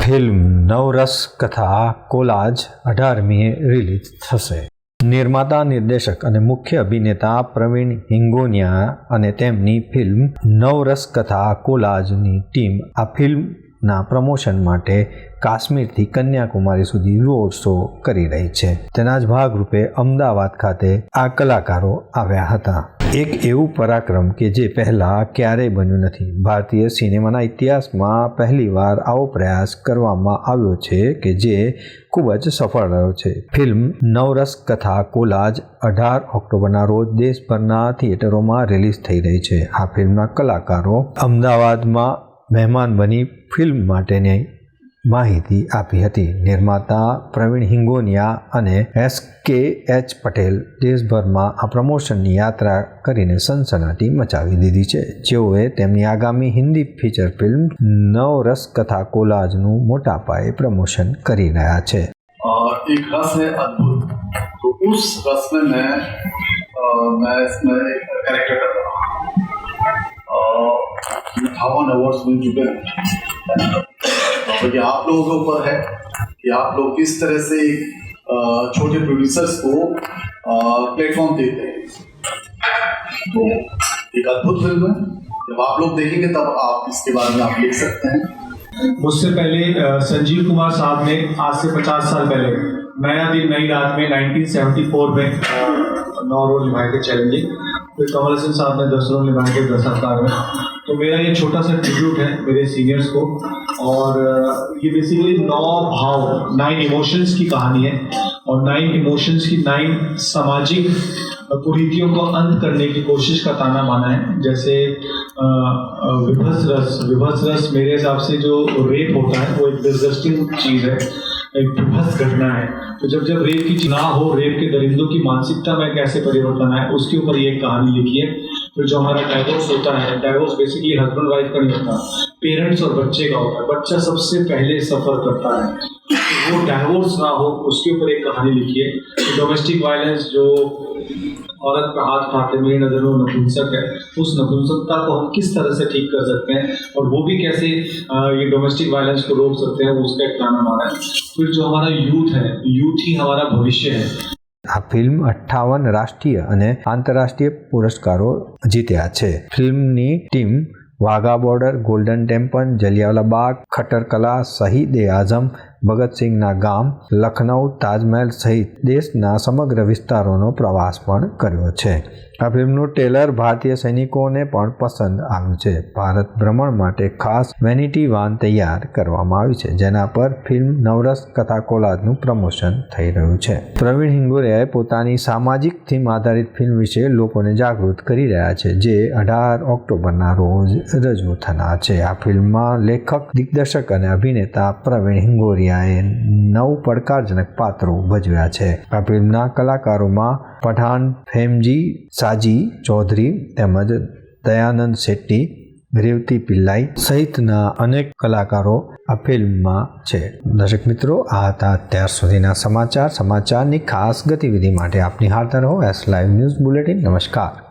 Film નવરસ કથા collage અઢારમીએ release થશે. નિર્માતા, નિર્દેશક અને મુખ્ય અભિનેતા પ્રવીણ હિંગોનિયા અને તેમની ફિલ્મ નવરસ કથા કોલાજની ટીમ આ ફિલ્મના પ્રમોશન માટે કાશ્મીરથી કન્યાકુમારી સુધી રોડ શો કરી રહી છે. તેના જ ભાગરૂપે અમદાવાદ ખાતે આ કલાકારો આવ્યા હતા. એક એવું પરાક્રમ કે જે પહેલાં ક્યારેય બન્યું નથી. ભારતીય સિનેમાના ઇતિહાસમાં પહેલીવાર આવો પ્રયાસ કરવામાં આવ્યો છે કે જે ખૂબ જ સફળ રહ્યો છે. ફિલ્મ નવરસ કથા કોલાજ અઢાર ઓક્ટોબરના રોજ દેશભરના થિયેટરોમાં રિલીઝ થઈ રહી છે. આ ફિલ્મના કલાકારો અમદાવાદમાં મહેમાન બની ફિલ્મ માટેની માહિતી આપી હતી નિર્માતા પ્રવીણ હિંગોનિયા અને એસ કે એચ પટેલ દેશભરમાં આ પ્રમોશનની યાત્રા કરીને સનસનાટી મચાવી દીધી છે જેઓએ તેમની આગામી હિન્દી ફીચર ફિલ્મ નવરસ કથા કોલાજનું મોટા પાયે પ્રમોશન કરી રહ્યા છે और एक रस है अद्भुत तो उस रस में मैं अ, मैं इसमें एक कैरेक्टर कर रहा हूँ अट्ठावन अवार्ड्स मिल चुके हैं तो ये आप लोगों के ऊपर है कि आप लोग किस तरह से छोटे प्रोड्यूसर्स को प्लेटफॉर्म देते हैं। तो एक अद्भुत फ़िल्म है। जब आप लोग देखेंगे तब आप इसके बारे में आप लिख सकते हैं। मुझसे पहले संजीव कुमार साहब ने आज से 50 साल पहले नया दिन, नई रात में 1974 में नौ रोल निभाए थे चैलेंजिंग। फिर कमल हसन साहब ने दस रोल निभाए थे दस में। तो मेरा ये छोटा सा ट्रिब्यूट है मेरे सीनियर्स को। और ये बेसिकली नौ भाव नाइन इमोशंस की कहानी है। और नाइन इमोशंस की नाइन सामाजिक कुरीतियों को अंत करने की कोशिश का ताना माना है। जैसे अ, अ, विभत्स रस विभत्स रस मेरे हिसाब से जो रेप होता है वो एक डिस्गस्टिंग चीज़ है एक विभत्स घटना है। तो जब जब रेप की ना हो रेप के दरिंदों की मानसिकता में कैसे परिवर्तन आए उसके ऊपर ये कहानी लिखी है। फिर जो हमारा डाइवोर्स होता है डाइवोर्स बेसिकली हस्बैंड वाइफ का नहीं होता पेरेंट्स और बच्चे का होता है। बच्चा सबसे पहले सफ़र करता है। तो वो डाइवोर्स ना हो, उसके ऊपर एक कहानी लिखी है डोमेस्टिक वायलेंस जो औरत पे हाथ उठाते, मेरी नज़र में नपुंसक है, उस नपुंसकता को हम किस तरह से ठीक कर सकते हैं और वो भी कैसे ये डोमेस्टिक वायलेंस को रोक सकते हैं, वो उसका एक प्लान हमारा है। फिर जो हमारा यूथ है यूथ ही हमारा भविष्य है। આ ફિલ્મ અઠ્ઠાવન રાષ્ટ્રીય અને આંતરરાષ્ટ્રીય પુરસ્કારો જીત્યા છે. ફિલ્મની team Wagah border, Golden Temple, Jallianwala Bagh, Khatkar Kalan, શહીદ એ આઝમ ભગતસિંહના ગામ લખનઉ તાજમહેલ સહિત દેશના સમગ્ર વિસ્તારોનો પ્રવાસ પણ કર્યો છે. આ ફિલ્મનું ટેલર ભારતીય સૈનિકોને પણ પસંદ આવ્યું છે. ભારત ભ્રમણ માટે ખાસ વેનિટી વાન તૈયાર કરવામાં આવી છે, જેના પર ફિલ્મ નવરસ કથા કોલાજનું પ્રમોશન થઈ રહ્યું છે. પ્રવીણ હિંગોરિયાએ પોતાની સામાજિક થીમ આધારિત ફિલ્મ વિશે લોકોને જાગૃત કરી રહ્યા છે, જે અઢાર ઓક્ટોબરના રોજ રજૂ થનાર છે. આ ફિલ્મમાં લેખક, દિગ્દર્શક અને અભિનેતા પ્રવીણ હિંગોરિયાએ નવ પડકારજનક પાત્રો ભજવ્યા છે. આ ફિલ્મના કલાકારોમાં પઠાણ, ફેમજી, સાજી ચૌધરી તેમજ દયાનંદ શેટ્ટી, રેવતી પિલ્લાઈ સહિતના અનેક કલાકારો આ ફિલ્મમાં છે. દર્શક મિત્રો, આ હતા અત્યાર સુધીના સમાચાર. સમાચારની ખાસ ગતિવિધિ માટે આપની હાલતા રહો એસ લાઈવ ન્યૂઝ બુલેટિન નમસ્કાર.